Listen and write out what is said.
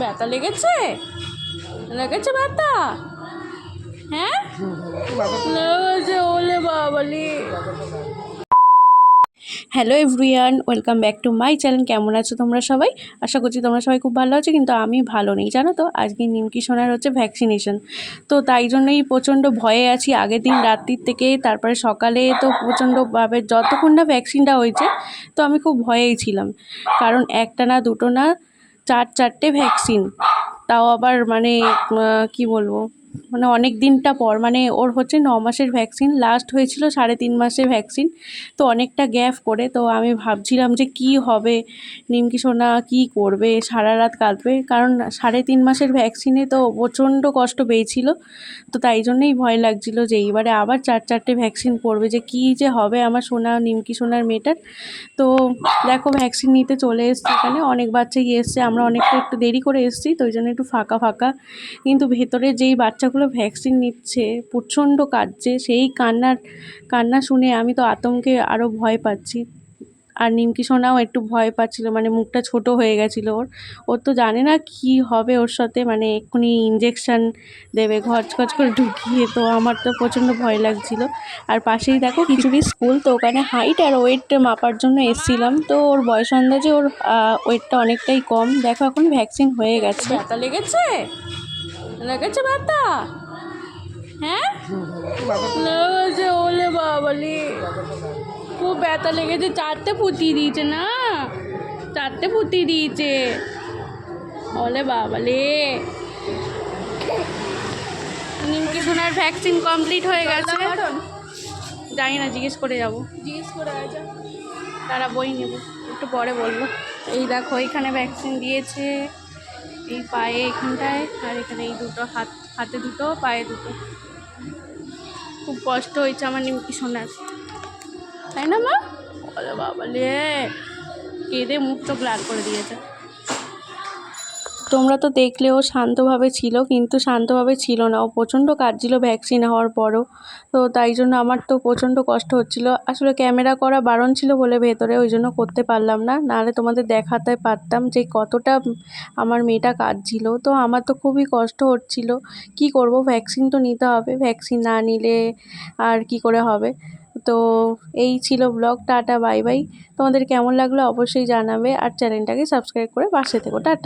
ব্যথা লেগেছে? লেগেছে ব্যথা? হ্যাঁ? Hello everyone, welcome back to my channel. কেমন আছো তোমরা সবাই? আশা করছি তোমরা সবাই খুব ভালো আছো, কিন্তু আমি ভালো নেই। জানো তো, আজকে নিমকি সোনার হচ্ছে ভ্যাকসিনেশন তো তাই জন্যই প্রচণ্ড ভয়ে আছি। আগের দিন রাত্রির থেকে, তারপরে সকালে তো প্রচণ্ডভাবে যতক্ষণ না ভ্যাকসিনটা হয়েছে, তো আমি খুব ভয়েই ছিলাম। কারণ একটা না, দুটো না চার চারটে ভ্যাকসিন তাও আবার মানে কি বলব? মানে অনেক দিনটা পর মানে ওর হচ্ছে ন মাসের ভ্যাকসিন লাস্ট হয়েছিল সাড়ে তিন মাসের ভ্যাকসিন তো অনেকটা গ্যাপ করে, তো আমি ভাবছিলাম যে কি হবে, নিমকি সোনা কী করবে, সারা রাত কাঁদবে, কারণ সাড়ে তিন মাসের ভ্যাকসিনে তো প্রচণ্ড কষ্ট পেয়েছিল, তো তাই জন্যই ভয় লাগছিল যে এইবারে আবার চার চারটে ভ্যাকসিন পড়বে যে কী যে হবে আমার সোনা, নিমকি সোনার মেয়েটার, তো দেখো ভ্যাকসিন নিতে চলে এসছি এখানে, অনেক বাচ্চাই এসছে, আমরা অনেকটা একটু দেরি করে এসছি, তো ওই জন্য একটু ফাঁকা ফাঁকা, কিন্তু ভেতরে যেই বাচ্চাগুলো ভ্যাকসিন নিচ্ছে, প্রচণ্ড কাঁদছে, সেই কান্নার, কান্না শুনে আমি তো আতঙ্কে আরও ভয় পাচ্ছি। আর নিমকি সোনাও একটু ভয় পাচ্ছিল মানে মুখটা ছোট হয়ে গেছিল ওর। ওর তো জানে না কি হবে ওর সাথে মানে এক্ষুনি ইঞ্জেকশান দেবে ঘচ ঘচ করে ঢুকিয়ে, তো আমার তো প্রচণ্ড ভয় লাগছিল। আর পাশেই দেখো খিচুড়ি স্কুল তো ওখানে হাইট আর ওয়েট মাপার জন্য এসছিলাম। তো ওর বয়স আন্দাজে ওর ওয়েটটা অনেকটাই কম। দেখো এখন ভ্যাকসিন হয়ে গেছে। লেগেছে? লেগেছে ব্যথা হ্যাঁ? লেগেছে ওলে বাবালি। খুব ব্যথা লেগেছে চারটে ফুটিয়ে দিয়েছে না? চারটে ফুটিয়ে দিয়েছে। ওলে বাবালে। নিমকি সোনার ভ্যাকসিন কমপ্লিট হয়ে গেছে। জানি না জিজ্ঞেস করে যাব। জিজ্ঞেস করে তারা বই নেব একটু পরে বলব। এই দেখো এখানে ভ্যাকসিন দিয়েছে। এই পায়ে এখানটায় আর এখানে এই দুটো হাত, হাতে দুটো, পায়ে দুটো। খুব কষ্ট হয়েছে আমার নিমকি শোনার। তাই না মা? বলে বাবা কেঁদে মুখ চোখ লাল করে দিয়েছে। তোমরা তো দেখলে ও শান্তভাবে ছিল, কিন্তু শান্তভাবে ছিল না। ও প্রচণ্ড কাঁদছিল ভ্যাকসিন হওয়ার পরও। তো তাই জন্য আমার তো প্রচণ্ড কষ্ট হচ্ছিল। আসলে ক্যামেরা করা বারণ ছিল বলে ভেতরে, ওই জন্য করতে পারলাম না। নাহলে তোমাদের দেখাতে পারতাম যে কতটা আমার মেয়েটা কাঁদছিল। তো আমার তো খুবই কষ্ট হচ্ছিল। কি করব? ভ্যাকসিন তো নিতে হবে। ভ্যাকসিন না নিলে আর কি করে হবে? তো এই ছিল ব্লগ টাটা বাই বাই তোমাদের কেমন লাগল অবশ্যই জানাবে। আর চ্যানেলটাকে সাবস্ক্রাইব করে পাশে থেকো। টাটা।